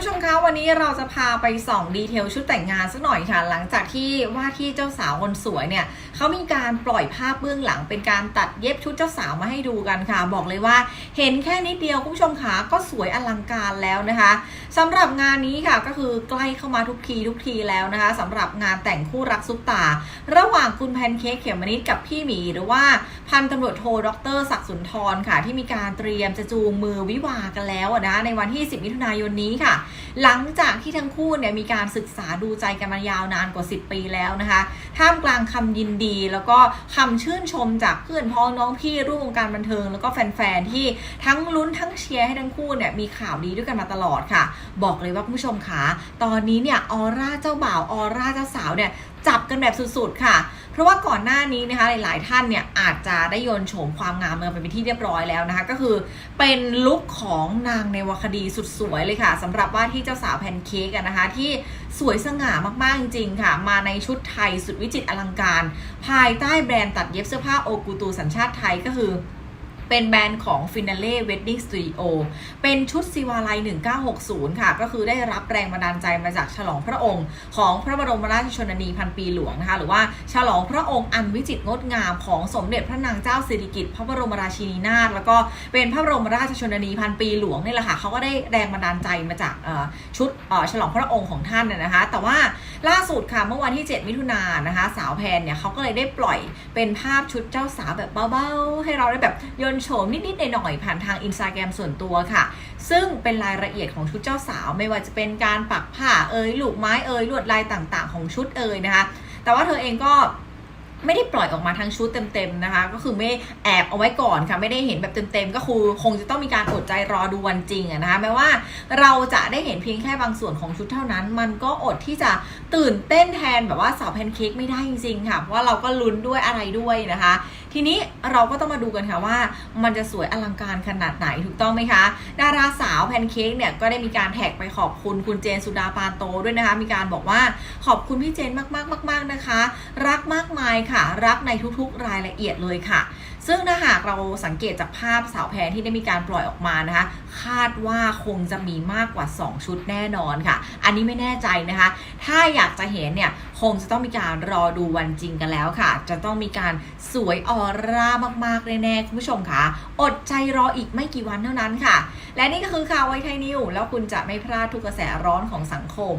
ผู้ชมคะวันนี้เราจะพาไปส่องดีเทลชุดแต่งงานสักหน่อยค่ะ หลังจากที่ว่าที่เจ้าสาวคนสวยเนี่ยเขามีการปล่อยภาพเบื้องหลัง เป็นการตัดเย็บชุดเจ้าสาวมาให้ดูกันค่ะ บอกเลยว่าเห็นแค่นิดเดียวคุณผู้ชมคะก็สวยอลังการแล้วนะคะสำหรับงานนี้ค่ะก็คือใกล้เข้ามาทุกทีทุกทีแล้วนะคะสำหรับงานแต่งคู่รักซุปตา ระหว่างคุณแพนเค้กเขมมะนิดกับพี่หมี หรือว่าพันตำรวจโทดรศักดิ์สุนทรค่ะ ที่มีการเตรียมจะจูงมือวิวากันแล้วนะในวันที่ 10 มิถุนายนนี้ค่ะหลังจากที่ทั้งคู่เนี่ยมีการศึกษาดูใจกันมายาวนานกว่า 10 ปีแล้วนะคะ ท่ามกลางคำยินดีแล้วก็คำชื่นชมจากเพื่อนพ้องน้องพี่ร่วมวงการบันเทิง แล้วก็แฟนๆที่ทั้งลุ้นทั้งเชียร์ให้ทั้งคู่เนี่ยมีข่าวดีด้วยกันมาตลอดค่ะ บอกเลยว่าคุณผู้ชมคะตอนนี้เนี่ยออร่าเจ้าบ่าวออร่าเจ้าสาวเนี่ยจับกันแบบสุดๆค่ะ เพราะว่าก่อนหน้านี้นะคะหลายๆท่านเนี่ยอาจจะได้โยนโฉมความงามเมืองไปเป็นที่เรียบร้อยแล้วนะคะ ก็คือเป็นลุคของนางในวรรคดีสุดสวยเลยค่ะสำหรับว่าที่เจ้าสาวแพนเค้กนะคะ ที่สวยสง่ามากๆจริงๆค่ะ มาในชุดไทยสุดวิจิตรอลังการ ภายใต้แบรนด์ตัดเย็บเสื้อผ้าโอกูตูสัญชาติไทยก็คือ เป็นแบรนด์ของ Finale Wedding Studio เป็นชุดซีวาลัย 1960 ค่ะ ก็คือได้รับแรงบันดาลใจมาจากฉลองพระองค์ ของพระบรมราชชนนีพันปีหลวงนะคะ หรือว่าฉลองพระองค์อันวิจิตรงดงามของสมเด็จพระนางเจ้าสิริกิติ์พระบรมราชินีนาถ แล้วก็เป็นพระบรมราชชนนีพันปีหลวงนี่แหละค่ะ เขาก็ได้แรงบันดาลใจมาจากชุดฉลองพระองค์ของท่านน่นะคะ แต่ว่าล่าสุดค่ะ เมื่อวันที่ 7 มิถุนายนนะคะ สาวแพนเนี่ยเขาก็เลยได้ปล่อยเป็นภาพชุดเจ้าสาวแบบเบาๆ ให้เราได้แบบยนต์โฉมนิดๆหน่อยๆผ่านทางอินสตาแกรมส่วนตัวค่ะ ซึ่งเป็นรายละเอียดของชุดเจ้าสาว ไม่ว่าจะเป็นการปักผ้าเอ่ยลูกไม้เอ่ยลวดลายต่างๆ ของชุดเอ่ยนะคะ แต่ว่าเธอเองก็ไม่ได้ปล่อยออกมาทั้งชุดเต็มๆนะคะ ก็คือไม่แอบเอาไว้ก่อนค่ะ ไม่ได้เห็นแบบเต็มๆ ก็คือคงจะต้องมีการอดใจรอดูวันจริงนะคะแม้ว่าเราจะได้เห็นเพียงแค่บางส่วนของชุดเท่านั้น มันก็อดที่จะตื่นเต้นแทนแบบว่าสาวแพนเค้กไม่ได้จริงๆค่ะ เพราะว่าเราก็ลุ้นด้วยอะไรด้วยนะคะ ทีนี้เราก็ต้องมาดูกันค่ะว่า มันจะสวยอลังการขนาดไหนถูกต้องไหมคะ ดาราสาวแพนเค้กเนี่ยก็ได้มีการแท็กไปขอบคุณคุณเจนสุดาปานโตด้วยนะคะ มีการบอกว่าขอบคุณพี่เจนมากๆมาก ๆนะคะ รักมากมายค่ะ รักในทุกๆรายละเอียดเลยค่ะ ซึ่งนะคะากเราสังเกตจากภาพสาวแพนที่ได้มีการปล่อยออกมานะคะ คาดว่าคงจะมีมากกว่า 2 ชุดแน่นอนค่ะ อันนี้ไม่แน่ใจนะคะ ถ้าอยากจะเห็นเนี่ยคงจะต้องมีการรอดูวันจริงกันแล้วค่ะ จะต้องมีการสวยออร่ามากๆแน่ๆคุณผู้ชมค่ะ อดใจรออีกไม่กี่วันเท่านั้นค่ะ และนี่ก็คือข่าวไวไทยนิวแล้วคุณจะไม่พลาดทุกกระแสร้อนของสังคม